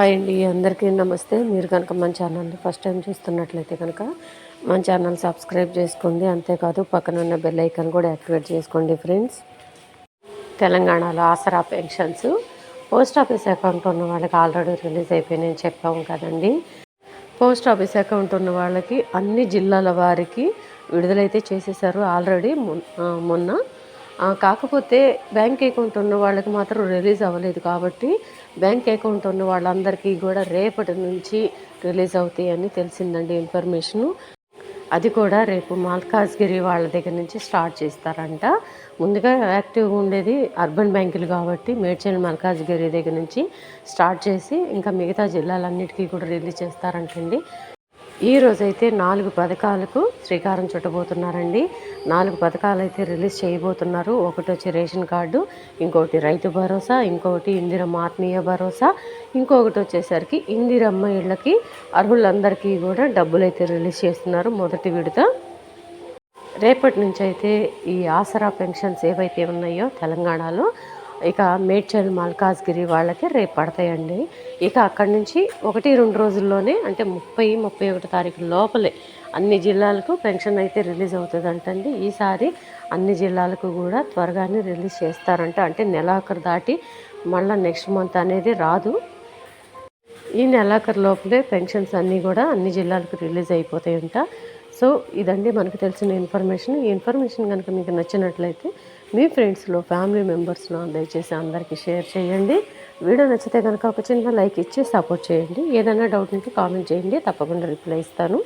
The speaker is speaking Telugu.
హాయ్ అండి అందరికీ నమస్తే. మీరు కనుక మన ఛానల్ని ఫస్ట్ టైం చూస్తున్నట్లయితే కనుక మన ఛానల్ సబ్స్క్రైబ్ చేసుకోండి. అంతేకాదు పక్కన ఉన్న బెల్ ఐకాన్ కూడా యాక్టివేట్ చేసుకోండి ఫ్రెండ్స్. తెలంగాణలో Aasara pensions. Post office account ఉన్న వాళ్ళకి ఆల్రెడీ రిలీజ్ అయిపోయినాయని చెప్పాము కదండి. పోస్ట్ ఆఫీస్ అకౌంట్ ఉన్న వాళ్ళకి అన్ని జిల్లాల వారికి విడుదలైతే చేసేసారు. ఆల్రెడీ మొన్న కాకపోతే బ్యాంక్ అకౌంట్ ఉన్న వాళ్ళకి మాత్రం రిలీజ్ అవ్వలేదు కాబట్టి బ్యాంక్ అకౌంట్ ఉన్న వాళ్ళందరికీ కూడా రేపటి నుంచి రిలీజ్ అవుతాయని తెలిసిందండి ఇన్ఫర్మేషను. అది కూడా రేపు మల్కాజ్గిరి వాళ్ళ దగ్గర నుంచి స్టార్ట్ చేస్తారంట. ముందుగా యాక్టివ్గా ఉండేది అర్బన్ బ్యాంకులు కాబట్టి మేడ్చల్ మల్కాజ్గిరి దగ్గర నుంచి స్టార్ట్ చేసి ఇంకా మిగతా జిల్లాలన్నిటికీ కూడా రిలీజ్ చేస్తారంటండి. ఈ రోజైతే నాలుగు పథకాలకు శ్రీకారం చుట్టబోతున్నారండి. నాలుగు పథకాలు అయితే రిలీజ్ చేయబోతున్నారు. ఒకటి వచ్చి రేషన్ కార్డు ఇంకొకటి రైతు భరోసా ఇంకొకటి ఇందిరమ్మ ఆత్మీయ భరోసా ఇంకొకటి వచ్చేసరికి ఇందిరమ్మ ఇళ్ళకి అర్హులందరికీ కూడా డబ్బులు అయితే రిలీజ్ చేస్తున్నారు మొదటి విడత. రేపటి నుంచి అయితే ఈ ఆసరా పెన్షన్స్ ఏవైతే ఉన్నాయో తెలంగాణలో ఇక మేడ్చల్ మల్కాజ్గిరి వాళ్ళకి రేపు పడతాయండి. ఇక అక్కడి నుంచి ఒకటి రెండు రోజుల్లోనే అంటే ముప్పై ముప్పై ఒకటి తారీఖు లోపలే అన్ని జిల్లాలకు పెన్షన్ అయితే రిలీజ్ అవుతుందంటండి. ఈసారి అన్ని జిల్లాలకు కూడా త్వరగానే రిలీజ్ చేస్తారంట. అంటే నెలాఖరు దాటి మళ్ళీ నెక్స్ట్ మంత్ అనేది రాదు. ఈ నెలాఖరు లోపలే పెన్షన్స్ అన్నీ కూడా అన్ని జిల్లాలకు రిలీజ్ అయిపోతాయంట. సో ఇదండి మనకు తెలిసిన ఇన్ఫర్మేషన్. ఈ ఇన్ఫర్మేషన్ కనుక మీకు నచ్చినట్లయితే మీ ఫ్రెండ్స్లో ఫ్యామిలీ మెంబర్స్లో దయచేసి అందరికీ షేర్ చేయండి. వీడియో నచ్చితే కనుక ఒక చిన్న లైక్ ఇచ్చి సపోర్ట్ చేయండి. ఏదైనా డౌట్ ఉంటే కామెంట్ చేయండి. తప్పకుండా రిప్లై ఇస్తాను.